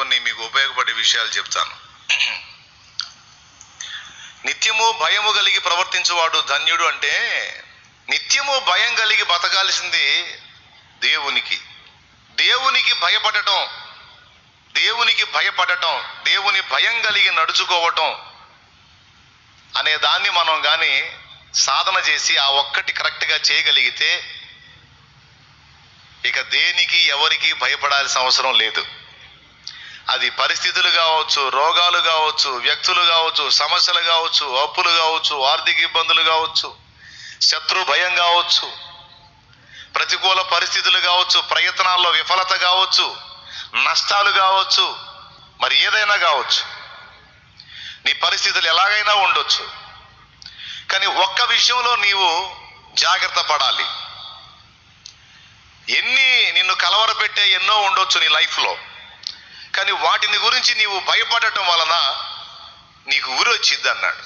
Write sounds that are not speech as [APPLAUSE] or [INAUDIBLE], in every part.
కొన్ని మీకు ఉపయోగపడే విషయాలు చెప్తాను. నిత్యము భయము కలిగి ప్రవర్తించువాడు ధన్యుడు అంటే నిత్యము భయం కలిగి బతకాల్సింది దేవునికి. దేవునికి భయపడటం దేవునికి భయపడటం దేవుని భయం కలిగి నడుచుకోవటం అనే దాన్ని మనం కానీ సాధన చేసి ఆ ఒక్కటి కరెక్ట్గా చేయగలిగితే ఇక దేనికి ఎవరికి భయపడాల్సిన అవసరం లేదు. అది పరిస్థితులు కావచ్చు రోగాలు కావచ్చు వ్యక్తులు కావచ్చు సమస్యలు కావచ్చు అప్పులు కావచ్చు ఆర్థిక ఇబ్బందులు కావచ్చు శత్రు భయం కావచ్చు ప్రతికూల పరిస్థితులు కావచ్చు ప్రయత్నాల్లో విఫలత కావచ్చు నష్టాలు కావచ్చు మరి ఏదైనా కావచ్చు. నీ పరిస్థితులు ఎలాగైనా ఉండొచ్చు. కానీ ఒక్క విషయంలో నీవు జాగ్రత్త పడాలి. ఎన్ని నిన్ను కలవరపెట్టే ఎన్నో ఉండొచ్చు నీ లైఫ్లో. కానీ వాటిని గురించి నీవు భయపడటం వలన నీకు ఊరి వచ్చింది అన్నాడు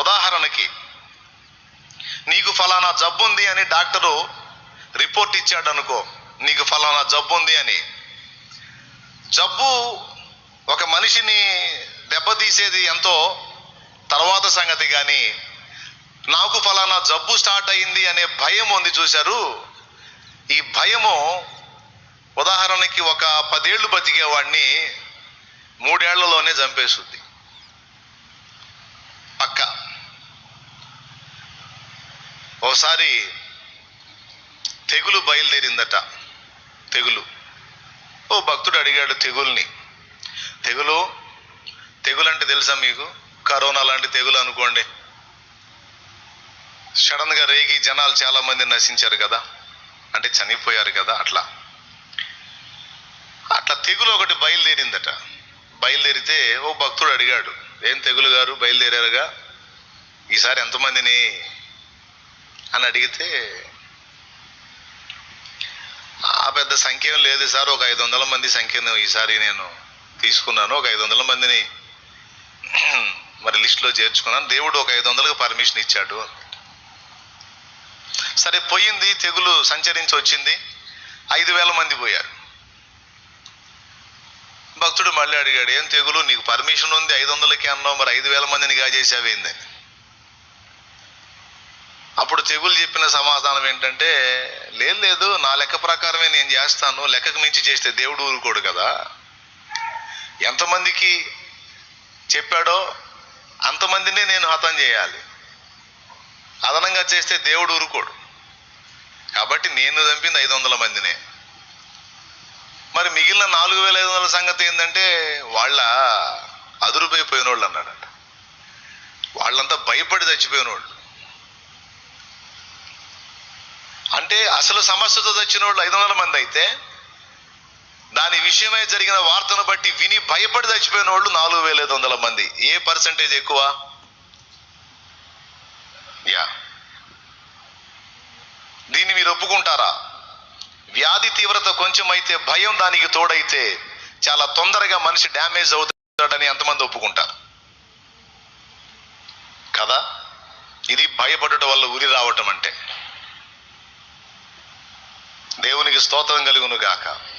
ఉదాహరణకి నీకు ఫలానా జబ్బు ఉంది అని డాక్టరు రిపోర్ట్ ఇచ్చాడు అనుకో నీకు ఫలానా జబ్బు ఉంది అని. జబ్బు ఒక మనిషిని దెబ్బతీసేది ఎంతో తర్వాత సంగతి కానీ నాకు ఫలానా జబ్బు స్టార్ట్ అయింది అనే భయం ఉంది చూశారు. ఈ భయము ఉదాహరణకి ఒక పదేళ్ళు బతికేవాడిని మూడేళ్ళలోనే చంపేస్తుంది పక్క. ఒకసారి తెగులు బయలుదేరిందట. తెగులు. ఓ భక్తుడు అడిగాడు తెగుల్ని. తెగులు? తెగులు అంటే తెలుసా మీకు? కరోనా లాంటి తెగులు అనుకోండి. సడన్గా రేగి జనాలు చాలా మంది నశించారు కదా. అంటే చనిపోయారు కదా అట్లా. తెగులు ఒకటి బయలుదేరిందట. బయలుదేరితే ఓ భక్తుడు అడిగాడు ఏం తెగులు గారు? బయలుదేరారుగా? ఈసారి ఎంతమందిని? అని అడిగితే ఆ పెద్ద సంఖ్య లేదు సార్ ఒక ఐదు వందల మంది సంఖ్యను ఈసారి నేను తీసుకున్నాను ఒక ఐదు వందల మందిని [CLEARS THROAT] మరి లిస్టులో చేర్చుకున్నాను దేవుడు ఒక ఐదు వందలకు పర్మిషన్ ఇచ్చాడు. సరే పోయింది తెగులు సంచరించి వచ్చింది ఐదు వేల మంది పోయారు. భక్తుడు మళ్ళీ అడిగాడు ఏం తెగులు? నీకు పర్మిషన్ ఉంది? ఐదు వందలకి అన్నావు మరి ఐదు వేల మందిని గాజేసావేంది అప్పుడు తెగులు చెప్పిన సమాధానం ఏంటంటే లేదు లేదు నా లెక్క ప్రకారమే నేను చేస్తాను. లెక్కకు మించి చేస్తే దేవుడు ఊరుకోడు కదా. ఎంతమందికి చెప్పాడో అంతమందినే నేను హతం చేయాలి. అదనంగా చేస్తే దేవుడు ఊరుకోడు. కాబట్టి నేను చంపింది ఐదు వందల మందినే. మరి మిగిలిన నాలుగు వేల ఐదు వందల సంగతి ఏంటంటే వాళ్ళ అదురుపోయిపోయిన వాళ్ళు అన్నాడట. వాళ్ళంతా భయపడి చచ్చిపోయిన వాళ్ళు అంటే అసలు సమస్యతో చచ్చిన వాళ్ళు ఐదు వందల మంది అయితే దాని విషయమై జరిగిన వార్తను బట్టి విని భయపడి చచ్చిపోయిన వాళ్ళు నాలుగు వేల ఐదు వందల మంది. ఏ పర్సంటేజ్ ఎక్కువ? యా. దీన్ని మీరు ఒప్పుకుంటారా? వ్యాధి తీవ్రత కొంచెం అయితే భయం దానికి తోడైతే చాలా తొందరగా మనిషి డ్యామేజ్ అవుతాడని ఎంతమంది ఒప్పుకుంటారు? కదా? ఇది భయపడట వల్ల ఉరి రావటం అంటే. దేవునికి స్తోత్రం కలుగును గాక.